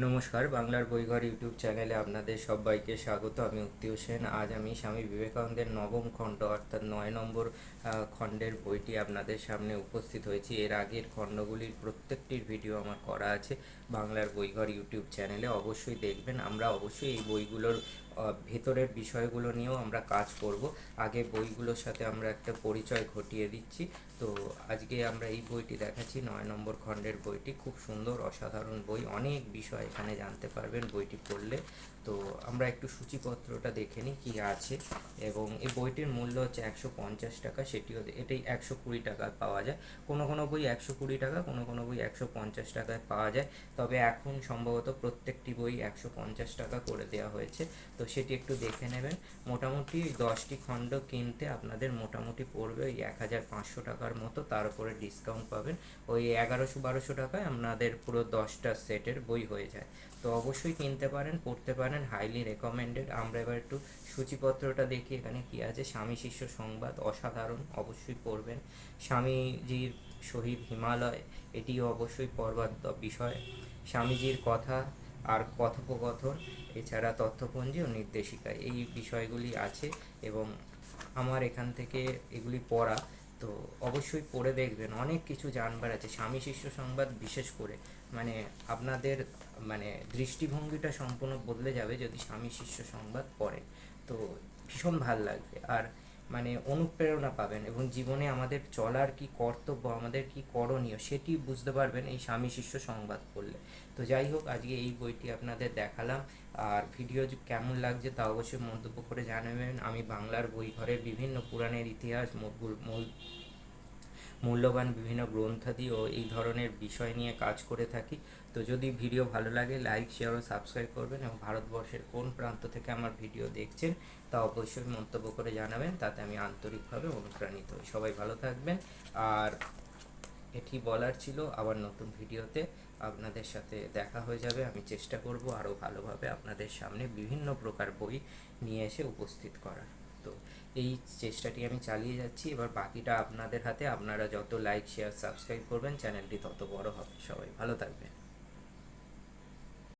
নমস্কার, বাংলার বইঘর ইউটিউব চ্যানেলে আপনাদের সবাইকে স্বাগত। আমি উক্তি হোসেন আজ আমি স্বামী বিবেকানন্দের নবম খণ্ড অর্থাৎ নয় নম্বর খণ্ডের বইটি আপনাদের সামনে উপস্থিত হয়েছি। এর আগের খণ্ডগুলির প্রত্যেকটির ভিডিও আমার করা আছে বাংলার বইঘর ইউটিউব চ্যানেলে। অবশ্যই দেখবেন। আমরা অবশ্যই এই বইগুলোর ভেতরের বিষয়গুলো নিয়েও আমরা কাজ করব। আগে বইগুলোর সাথে আমরা একটা পরিচয় ঘটিয়ে দিচ্ছি। তো আজকে আমরা এই বইটি দেখাচ্ছি, নয় নম্বর খণ্ডের বইটি। খুব সুন্দর, অসাধারণ বই, অনেক বিষয় এখানে জানতে পারবেন বইটি পড়লে। তো আমরা একটু সূচিপত্রটা দেখে নিই কী আছে। এবং এই বইটির মূল্য হচ্ছে একশো পঞ্চাশ টাকা, সেটিও এটাই একশো কুড়ি টাকায় পাওয়া যায়। কোনো কোনো বই একশো কুড়ি টাকা, কোনো কোনো বই একশো পঞ্চাশ টাকায় পাওয়া যায়। তবে এখন সম্ভবত প্রত্যেকটি বই একশো পঞ্চাশ টাকা করে দেওয়া হয়েছে। তো সেটি একটু দেখে নেবেন। মোটামুটি দশটি খণ্ড কিনতে আপনাদের মোটামুটি পড়বে ওই এক হাজার পাঁচশো টাকার মতো, তার উপরে ডিসকাউন্ট পাবেন। ওই এগারোশো বারোশো টাকায় আপনাদের পুরো দশটা সেটের বই হয়ে যায়। তো অবশ্যই কিনতে পারেন, পড়তে পারেন হাইলি রেকমেন্ডেড আমরা এবার একটু সূচিপত্রটা দেখি, এখানে কি আছে? স্বামী শিষ্য সংবাদ, অসাধারণ, অবশ্যই পড়বেন। স্বামীজির শহীদ হিমালয়, এটিও অবশ্যই পড়বার দ- বিষয়। স্বামীজির কথা আর কথোপকথন, এছাড়া তথ্যপঞ্জি ও নির্দেশিকা, এই বিষয়গুলি আছে এবং আমার এখান থেকে এগুলি পড়া, তো অবশ্যই পড়ে দেখবেন। অনেক কিছু জানবার আছে। স্বামী শিষ্য সংবাদ বিশেষ করে। মানে আপনাদের মানে দৃষ্টিভঙ্গিটা সম্পূর্ণ বদলে যাবে যদি স্বামী শিষ্য সংবাদ পড়েন তো ভীষণ ভালো লাগবে। আর মানে অনুপ্রেরণা পাবেন এবং জীবনে আমাদের চলার কি কর্তব্য, আমাদের কি করণীয় সেটি বুঝতে পারবেন এই স্বামী শিষ্য সংবাদ পড়লে। তো যাই হোক, আজকে এই বইটি আপনাদের দেখালাম। আর ভিডিও কেমন লাগছে তা অবশ্যই মন্তব্য করে জানাবেন। আমি বাংলার বই ঘরের বিভিন্ন পুরাণের ইতিহাস মূল মূল্যবান বিভিন্ন গ্রন্থাদি ও এই ধরনের বিষয় নিয়ে কাজ করে থাকি। তো যদি ভিডিও ভালো লাগে, লাইক শেয়ার ও সাবস্ক্রাইব করবেন এবং ভারতবর্ষের কোন প্রান্ত থেকে আমার ভিডিও দেখছেন তা অবশ্যই মন্তব্য করে জানাবেন। তাতে আমি আন্তরিকভাবে অনুপ্রাণিত হই। সবাই ভালো থাকবেন। আর এটি বলার ছিল, আবার নতুন ভিডিওতে আপনাদের সাথে দেখা হয়ে যাবে। আমি চেষ্টা করব আরও ভালোভাবে আপনাদের সামনে বিভিন্ন প্রকার বই নিয়ে এসে উপস্থিত করার। তো এই চেষ্টাটি আমি চালিয়ে যাচ্ছি। এবার বাকিটা আপনাদের হাতে। আপনারা যত লাইক শেয়ার সাবস্ক্রাইব করবেন, চ্যানেলটি তত বড় হবে। সবাই ভালো থাকবেন।